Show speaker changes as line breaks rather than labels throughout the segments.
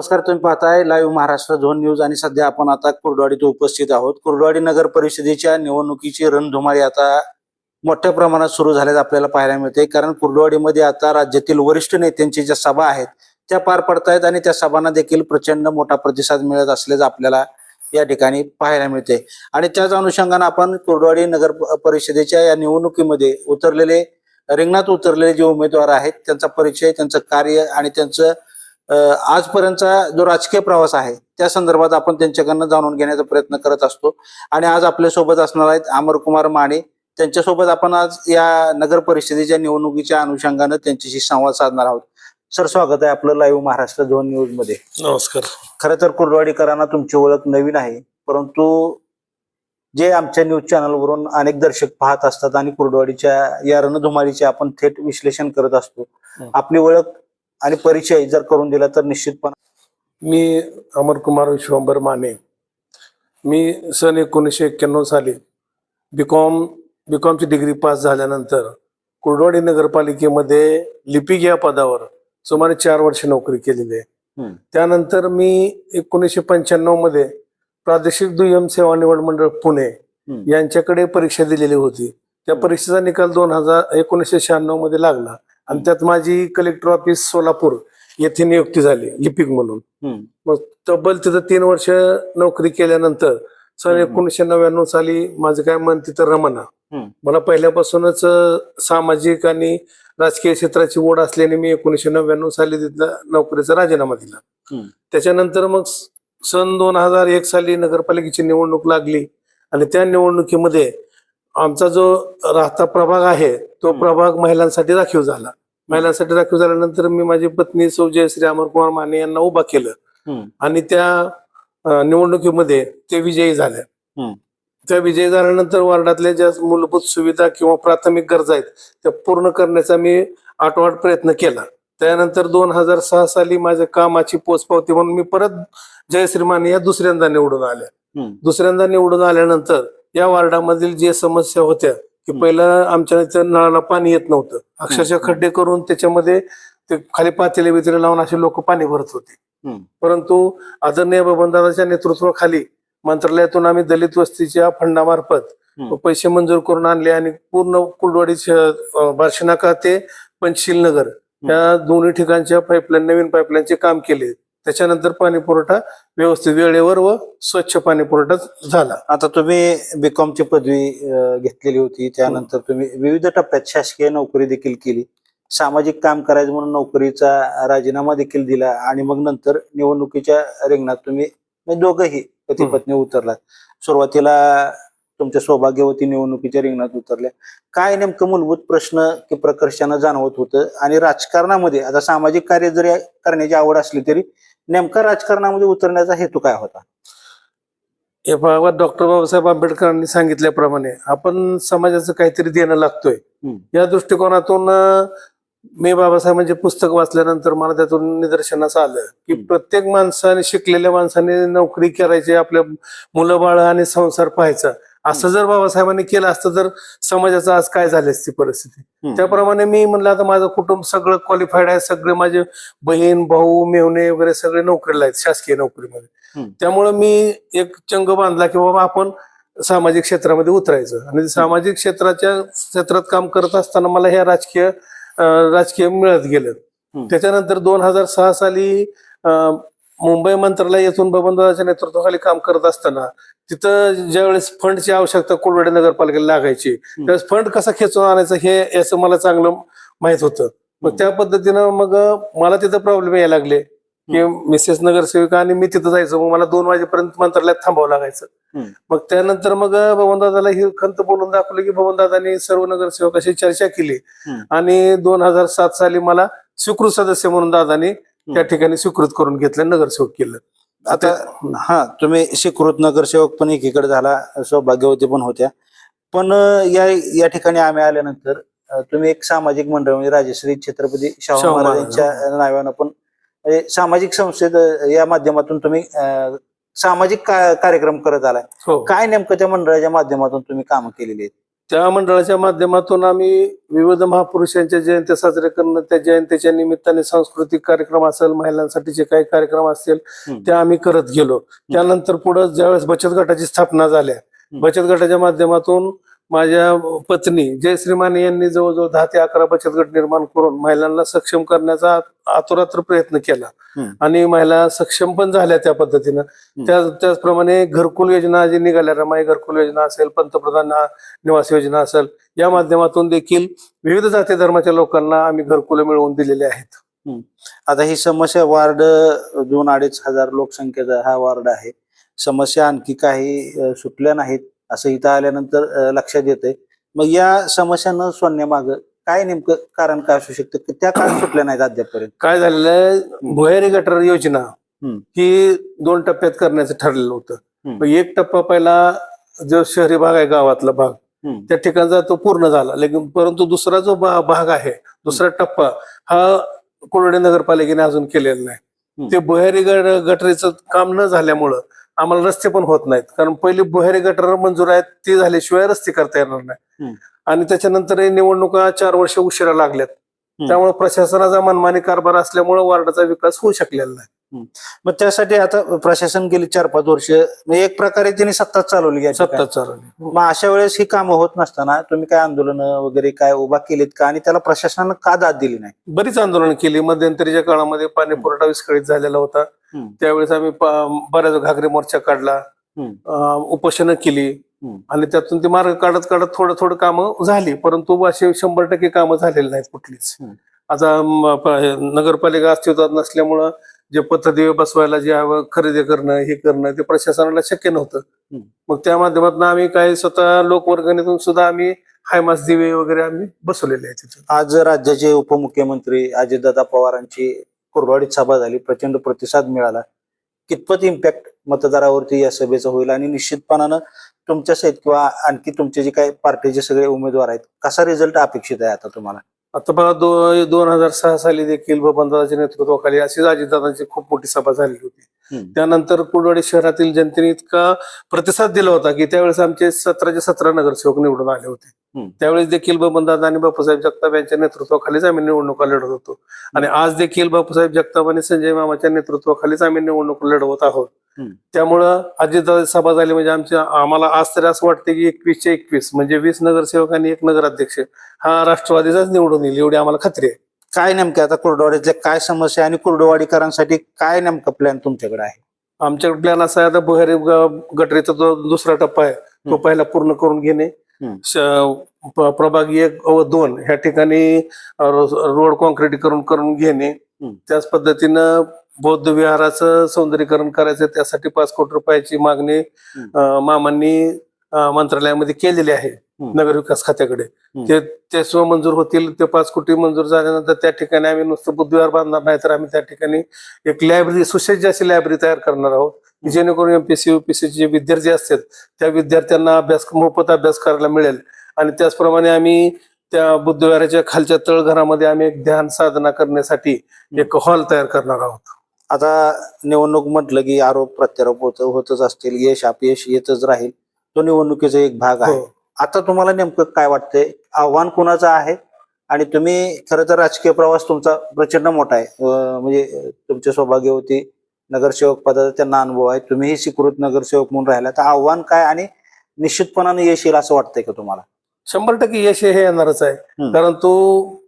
नमस्कार तुम्ही पाहताय लाईव्ह महाराष्ट्र झोन न्यूज आणि सध्या आपण आता कुर्डवाडीत उपस्थित आहोत. कुर्डवाडी नगर परिषदेच्या निवडणुकीची रणधुमाळी आता मोठ्या प्रमाणात सुरू झाल्याचं आपल्याला पाहायला मिळते कारण कुर्डवाडीमध्ये आता राज्यातील वरिष्ठ नेत्यांची ज्या सभा आहेत त्या पार पडतायत आणि त्या सभांना देखील प्रचंड मोठा प्रतिसाद मिळत असल्याचं आपल्याला या ठिकाणी पाहायला मिळते आणि त्याच अनुषंगाने आपण कुर्डवाडी नगर परिषदेच्या या निवडणुकीमध्ये उतरलेले रिंगणात उतरलेले जे उमेदवार आहेत त्यांचा परिचय त्यांचं कार्य आणि त्यांचं आजपर्यंतचा जो राजकीय प्रवास आहे त्या संदर्भात आपण त्यांच्याकडनं जाणून घेण्याचा प्रयत्न करत असतो. आणि आज आपल्यासोबत असणार आहेत अमरकुमार माने. त्यांच्यासोबत आपण आज या नगर परिषदेच्या निवडणुकीच्या अनुषंगानं त्यांच्याशी संवाद साधणार आहोत. सर स्वागत आहे आपलं लाईव्ह महाराष्ट्र दोन न्यूजमध्ये.
नमस्कार.
खरं तर कुर्डवाडीकरांना तुमची ओळख नवीन आहे परंतु जे आमच्या न्यूज चॅनलवरून अनेक दर्शक पाहत असतात आणि कुर्डवाडीच्या या रणधुमाळीचे आपण थेट विश्लेषण करत असतो. आपली ओळख आणि परिचय जर करून दिला तर निश्चितपणे
मी अमरकुमार विश्वंभर माने मी सन एकोणीसशे एक्क्याण्णव साली बीकॉम बीकॉमची डिग्री पास झाल्यानंतर कुर्डवाडी नगरपालिकेमध्ये लिपिक या पदावर सुमारे चार वर्ष नोकरी केलेली आहे. त्यानंतर मी एकोणीसशे पंच्याण्णवमध्ये प्रादेशिक दुय्यम सेवा निवड मंडळ पुणे. यांच्याकडे परीक्षा दिलेली होती त्या. परीक्षेचा निकाल दोन हजार एकोणीसशे शहाण्णवमध्ये लागला आणि त्यात माझी कलेक्टर ऑफिस सोलापूर येथे नियुक्ती झाली लिपिक म्हणून. मग तब्बल तिथं तीन वर्ष नोकरी केल्यानंतर सन. एकोणीसशे नव्याण्णव साली माझं काय मन तिथं रमना. मला पहिल्यापासूनच सामाजिक आणि राजकीय क्षेत्राची ओढ असल्याने मी एकोणीसशे नव्याण्णव साली तिथला नोकरीचा राजीनामा दिला. त्याच्यानंतर मग सन दोन हजार एक साली नगरपालिकेची निवडणूक लागली आणि त्या निवडणुकीमध्ये आमचा जो राहता प्रभाग आहे तो. प्रभाग महिलांसाठी राखीव झाला महिलांसाठी राखीव झाल्यानंतर मी माझी पत्नी सौ जयश्री अमरकुमार माने यांना उभा केलं. आणि त्या निवडणुकीमध्ये ते विजयी झाले
हम्म.
त्या विजयी झाल्यानंतर वार्डातल्या ज्या मूलभूत सुविधा किंवा प्राथमिक गरजा आहेत त्या पूर्ण करण्याचा मी आठवाट प्रयत्न केला त्यानंतर दोन हजार सहा साली माझ्या कामाची पोचपावती म्हणून मी परत जयश्री माने या दुसऱ्यांदा निवडून आल्या. दुसऱ्यांदा निवडून आल्यानंतर या वार्डामधील जे समस्या होत्या की. पहिलं आमच्या इथं नळाला पाणी येत नव्हतं अक्षरशः. खड्डे करून त्याच्यामध्ये ते खाली पातेले बितेले लावून असे लोक पाणी भरत होते. परंतु आदरणीय बबनदादाच्या नेतृत्वाखाली मंत्रालयातून आम्ही दलित वस्तीच्या फंडामार्फत. पैसे मंजूर करून आणले आणि पूर्ण कुलवाडी बार्शीनाका ते पंचशील नगर या दोन्ही ठिकाणच्या पाईपलाईन नवीन पाईपलाईनचे काम केले त्याच्यानंतर पाणी पुरवठा व्यवस्थित वेळेवर व स्वच्छ पाणी पुरवठा झाला.
आता तुम्ही बीकॉम ची पदवी अ, घेतलेली होती. त्यानंतर तुम्ही विविध टप्प्यात शासकीय नोकरी देखील केली. सामाजिक काम करायचं म्हणून नोकरीचा राजीनामा देखील दिला आणि मग नंतर निवडणुकीच्या रिंगणात तुम्ही म्हणजे दोघंही पती
हम्म.
पत्नी उतरलात. सुरुवातीला तुमच्या सौभाग्यवती निवडणुकीच्या रिंगणात उतरल्या. काय नेमकं मूलभूत प्रश्न की प्रकर्षानं जाणवत होतं? आणि राजकारणामध्ये आता सामाजिक कार्य जरी करण्याची आवड असली तरी नेमका राजकारणामध्ये उतरण्याचा हेतू काय होता?
हे भागात डॉक्टर बाबासाहेब आंबेडकरांनी सांगितल्याप्रमाणे आपण समाजाचं काहीतरी देणं लागतोय. या दृष्टिकोनातून मी बाबासाहेबांचे पुस्तक वाचल्यानंतर मला त्यातून निदर्शनास आलं की. प्रत्येक माणसाने शिकलेल्या माणसाने नोकरी करायची आपल्या मुलं बाळ आणि संसार पाहायचा. असं जर बाबासाहेबांनी केलं असतं तर समाजाचं आज काय झाली असती परिस्थिती. त्याप्रमाणे मी म्हणलं आता माझं कुटुंब सगळं क्वालिफाईड आहे सगळे माझे बहीण भाऊ मेवणे वगैरे सगळे नोकरीला आहेत शासकीय नोकरीमध्ये. त्यामुळं मी एक चंग बांधला की बाबा आपण सामाजिक क्षेत्रामध्ये उतरायचं आणि सामाजिक क्षेत्राच्या क्षेत्रात काम करत असताना मला ह्या राजकीय राजकीय मिळत गेलं. त्याच्यानंतर दोन हजार सहा साली मुंबई मंत्रालय येथून बबनदादाच्या नेतृत्वाखाली काम करत असताना तिथं ज्यावेळेस फंडची आवश्यकता कोलवाडी नगरपालिकेला लागायची त्यावेळेस फंड कसा खेचून आणायचा हे याचं मला चांगलं माहीत होतं मग. त्या पद्धतीनं मग मला तिथं प्रॉब्लेम यायला लागले की मिसेस नगरसेविका आणि मी तिथं जायचं मग मला दोन वाजेपर्यंत मंत्रालयात थांबावं लागायचं. मग त्यानंतर मग बबनदादाला ही खंत बोलून दाखवली की बबनदादानी सर्व नगरसेवकाशी चर्चा केली. आणि दोन हजार सात साली मला स्वीकृत सदस्य म्हणून दादानी त्या ठिकाणी स्वीकृत करून घेतलं नगरसेवक केलं.
आता हा तुम्ही स्वीकृत नगरसेवक पण एकीकडे झाला सौभाग्यवती पण होत्या. पण या या ठिकाणी आम्ही आल्यानंतर तुम्ही एक सामाजिक मंडळ म्हणजे राजश्री छत्रपती शाहू
शाहू
महाराज यांच्या नावानं पण म्हणजे सामाजिक संस्थेत या माध्यमातून तुम्ही सामाजिक कार्यक्रम करत आलाय.
हो.
काय नेमकं त्या मंडळाच्या माध्यमातून तुम्ही काम केलेली आहेत?
त्या मंडळाच्या माध्यमातून आम्ही विविध महापुरुषांच्या जयंत्या साजरे करणं त्या जयंतीच्या निमित्ताने सांस्कृतिक कार्यक्रम असेल महिलांसाठीचे काही कार्यक्रम असतील. त्या आम्ही करत गेलो. त्यानंतर पुढे ज्यावेळेस बचत गटाची स्थापना झाल्या बचत गटाच्या माध्यमातून माझ्या पत्नी जयश्री माने यांनी जवळजवळ दहा ते अकरा बचत गट निर्माण करून महिलांना सक्षम करण्याचा आतुरात्र प्रयत्न केला. आणि महिला सक्षम पण झाल्या त्या पद्धतीनं. त्या त्याचप्रमाणे घरकुल योजना जी निघाल्या रमाई घरकुल योजना असेल पंतप्रधान निवास योजना असेल या माध्यमातून देखील विविध जाती धर्माच्या लोकांना आम्ही घरकुलं मिळवून दिलेले आहेत.
आता ही समस्या वार्ड दोन अडीच हजार लोकसंख्येचा हा वार्ड आहे. समस्या आणखी काही सुटल्या नाहीत. असं इथं आल्यानंतर लक्षात येते मग या समस्या न सोडण्यामागं काय नेमकं कारण काय असू शकतं? की त्या काय सुटल्या नाहीत अद्यापपर्यंत?
काय झालेलं आहे? भुयारी गटर योजना. ही दोन टप्प्यात करण्याचं ठरलेलं होतं. एक टप्पा पहिला जो शहरी भाग आहे गावातला भाग. त्या ठिकाणचा तो पूर्ण झाला लेकिन परंतु दुसरा जो भाग आहे दुसरा टप्पा हा कोरडे नगरपालिकेने अजून केलेला नाही. ते भुयारी गट- गटरीचं काम न झाल्यामुळं आम्हाला रस्ते पण होत नाहीत कारण पहिली भुयारी गटर मंजूर आहेत ती झाल्याशिवाय रस्ते करता येणार नाही. आणि त्याच्यानंतर निवडणुका चार वर्ष उशिरा लागल्यात. त्यामुळे प्रशासनाचा मनमानी कारभार असल्यामुळे वार्डाचा विकास होऊ शकलेला नाही.
मग त्यासाठी आता प्रशासन गेली चार पाच वर्ष एक प्रकारे त्यांनी सत्ताच चालवली.
सत्ता चालवली.
मग अशा वेळेस ही कामं होत नसताना तुम्ही काय आंदोलन वगैरे काय उभा केलीत का? आणि त्याला प्रशासनानं का दाद दिली नाही?
बरीच आंदोलन केली. मध्यंतरीच्या काळामध्ये पाणी पुरवठा विस्कळीत झालेला होता. त्यावेळेस आम्ही बऱ्याच घागरी मोर्चा काढला. उपोषणं केली. आणि त्यातून ती मार्ग काढत काढत थोडं थोडं कामं झाली. परंतु असे शंभर टक्के कामं झालेली नाहीत कुठलीच. आता हे नगरपालिका अस्तित्वात नसल्यामुळं जे पथदिवे बसवायला जे हवं खरेदी करणं हे करणं ते प्रशासनाला शक्य नव्हतं. मग त्या माध्यमातून आम्ही काही स्वतः लोकवर्गणीतून सुद्धा आम्ही हायमास दिवे वगैरे आम्ही बसवलेले आहेत तिथे.
आज राज्याचे उपमुख्यमंत्री अजितदादा पवारांची कुरवाडीत सभा झाली. प्रचंड प्रतिसाद मिळाला. कितपत इम्पॅक्ट मतदारावरती या सभेचा होईल आणि निश्चितपणानं तुमच्या सहित किंवा आणखी तुमचे जे काही पार्टीचे सगळे उमेदवार आहेत कसा रिझल्ट अपेक्षित आहे आता तुम्हाला?
आता बघा दो दोन हजार सहा साली देखील बबनदादाच्या नेतृत्वाखाली अशीच अजितदादांची खूप मोठी सभा झालेली होती. त्यानंतर कुर्डवाडी शहरातील जनतेने इतका प्रतिसाद दिला होता की त्यावेळेस आमचे सतराचे सतरा नगरसेवक निवडून आले होते. त्यावेळेस देखील बबनदादा आणि बापूसाहेब जगताप यांच्या नेतृत्वाखालीच आम्ही निवडणुका लढत होतो. आणि आज देखील बापूसाहेब जगताप आणि संजय मामाच्या नेतृत्वाखालीच आम्ही निवडणूक लढवत आहोत. त्यामुळं अजितदादा सभा झाली म्हणजे आमच्या आम्हाला आज तरी असं वाटतं की एकवीसचे एकवीस म्हणजे वीस नगरसेवक आणि एक नगराध्यक्ष हा राष्ट्रवादीचाच निवडून येईल एवढी आम्हाला खात्री आहे.
काय नेमकं आता कुर्डवाडीतल्या काय समस्या आणि कुर्डवाडीकरांसाठी काय नेमका प्लॅन तुमच्याकडे आहे?
आमच्याकडे प्लॅन असा आहे आता ग- गटरीचा जो दुसरा टप्पा आहे तो. पहिला पूर्ण करून घेणे. प्रभाग एक व दोन ह्या ठिकाणी रोड कॉन्क्रीट करून करून घेणे. त्याच पद्धतीनं बौद्ध विहाराचं सौंदर्यीकरण करायचं त्यासाठी पाच कोटी रुपयाची मागणी मामांनी मंत्रालयामध्ये केलेली आहे.
हम्म.
नगर विकास खात्याकडे. ते ते स्व मंजूर होतील ते पाच कोटी मंजूर झाल्यानंतर त्या ठिकाणी आम्ही नुसतं बुद्धविहार बांधणार नाही तर आम्ही त्या ठिकाणी एक लायब्ररी सुसज्ज अशी लायब्ररी तयार करणार आहोत की जेणेकरून एमपीसी युपीसी जे विद्यार्थी असतात त्या विद्यार्थ्यांना अभ्यास मोफत अभ्यास करायला मिळेल. आणि त्याचप्रमाणे आम्ही त्या बुद्धविहाराच्या खालच्या तळघरामध्ये आम्ही एक ध्यान साधना करण्यासाठी एक हॉल तयार करणार आहोत.
आता निवडणूक म्हटलं की आरोप प्रत्यारोप होत होतच असतील यश अपयश येतच राहील. तो निवडणुकीचा एक भाग आहे.
हो.
आता तुम्हाला नेमकं काय वाटतंय? आव्हान कुणाचं आहे? आणि तुम्ही खरं तर राजकीय प्रवास तुमचा प्रचंड मोठा आहे. म्हणजे तुमच्या सौभाग्यवती नगरसेवक पदाचा त्यांना अनुभव आहे. तुम्हीही स्वीकृत नगरसेवक म्हणून राहिला तर आव्हान काय आणि निश्चितपणाने यश येईल असं वाटतंय का तुम्हाला?
शंभर टक्के यश हे येणारच आहे. कारण तो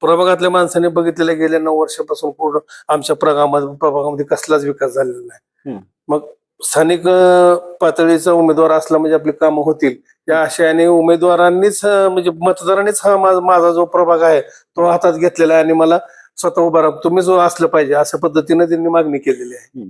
प्रभागातल्या माणसाने बघितलेल्या गेल्या नऊ वर्षापासून पूर्ण आमच्या प्रभागामध्ये प्रभागामध्ये कसलाच विकास झालेला नाही. मग स्थानिक पातळीचा उमेदवार असला म्हणजे आपली कामं होतील. या आशयाने उमेदवारांनीच म्हणजे मतदारांनीच हा माझा जो प्रभाग आहे तो हातात घेतलेला आहे आणि मला स्वतः उभा राहा तुम्ही जो असलं पाहिजे अशा पद्धतीने त्यांनी मागणी केलेली आहे.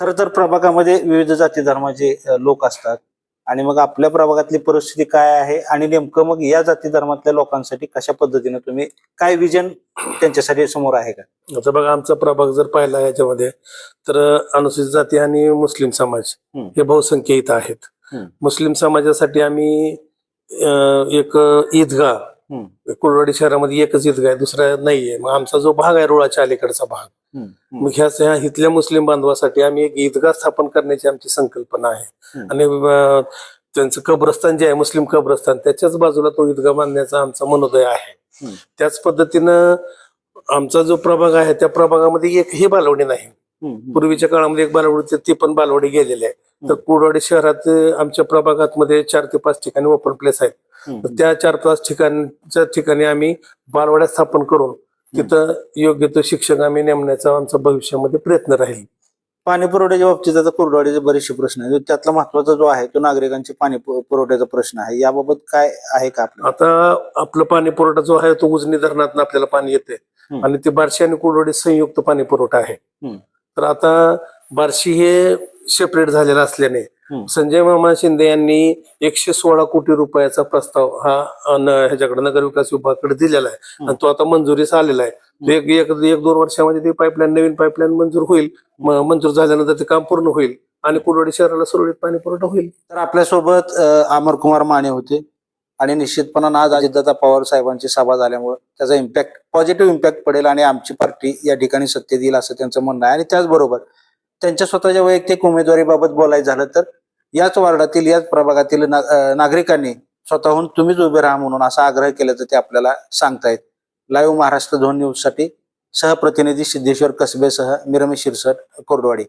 खरं तर प्रभागामध्ये विविध जाती धर्माचे लोक असतात. आणि मग आपल्या प्रभागातली परिस्थिती काय आहे आणि नेमकं मग या जाती धर्मातल्या लोकांसाठी कशा पद्धतीने तुम्ही काय विजन त्यांच्यासाठी समोर आहे का
आता बघा आमचा प्रभाग जर पाहिला याच्यामध्ये तर अनुसूचित जाती आणि मुस्लिम समाज. हे बहुसंख्य इथं आहेत. मुस्लिम समाजासाठी आम्ही एक ईदगाह. कुलवाडी शहरामध्ये एकच ईदगाह आहे दुसरा नाहीये मग आमचा जो भाग आहे रुळाच्या अलीकडचा भाग मग ह्या इथल्या मुस्लिम बांधवासाठी आम्ही एक ईदगाह स्थापन करण्याची आमची संकल्पना आहे. आणि त्यांचं कब्रस्तान जे आहे मुस्लिम कब्रस्तान त्याच्याच बाजूला तो ईदगाह बांधण्याचा आमचा मनोदय आहे. त्याच पद्धतीनं आमचा जो प्रभाग आहे त्या प्रभागामध्ये एकही बालवडी नाही. पूर्वीच्या काळामध्ये एक बालवडी ती पण बालवडी गेलेली आहे. तर कुरवाडी शहरात आमच्या प्रभागात मध्ये चार ते पाच ठिकाणी ओपन प्लेस आहेत. त्या चार पाच ठिकाणच्या ठिकाणी आम्ही बालवाड्या स्थापन करून तिथं योग्य तो शिक्षक आम्ही नेमण्याचा आमचा भविष्यामध्ये प्रयत्न राहील.
पाणी पुरवठ्याच्या बाबतीत आता कुर्डवाडीचे बरेचसे प्रश्न आहेत. त्यातला महत्त्वाचा जो आहे तो नागरिकांचे पाणी पुरवठ्याचा प्रश्न आहे. याबाबत काय आहे का आपलं?
आता आपलं पाणी पुरवठा जो आहे तो उजनी धरणातून आपल्याला पाणी येते. आणि ते बार्शी आणि कुरडोडी संयुक्त पाणी पुरवठा आहे. तर आता बार्शी हे सेपरेट झालेलं असल्याने. संजय मामा शिंदे यांनी एकशे सोळा कोटी रुपयाचा प्रस्ताव हा ह्याच्याकडे नगर विकास विभागाकडे दिलेला आहे. आणि तो आता मंजुरीस आलेला आहे. एक एक एक दोन वर्षामध्ये ती पाईपलाईन नवीन पाईपलाईन मंजूर होईल. मंजूर झाल्यानंतर ते काम पूर्ण होईल. आणि कुरवाडी शहराला सुरळीत पाणी पुरवठा होईल.
तर आपल्यासोबत अ, अमरकुमार माने होते. आणि निश्चितपणानं आज अजितदादा पवार साहेबांची सभा झाल्यामुळे त्याचा इम्पॅक्ट पॉझिटिव्ह इम्पॅक्ट पडेल आणि आमची पार्टी या ठिकाणी सत्तेत येईल असं त्यांचं म्हणणं आहे. आणि त्याचबरोबर त्यांच्या स्वतःच्या वैयक्तिक उमेदवारीबाबत बोलायचं झालं तर याच वार्डातील याच प्रभागातील नागरिकांनी स्वतःहून तुम्हीच उभे राहा म्हणून असा आग्रह केल्याचं ते आपल्याला सांगतायत. लाईव्ह महाराष्ट्र दोन न्यूजसाठी सहप्रतिनिधी सिद्धेश्वर कसबेसह मिरमी शिरसट कोरडवाडी.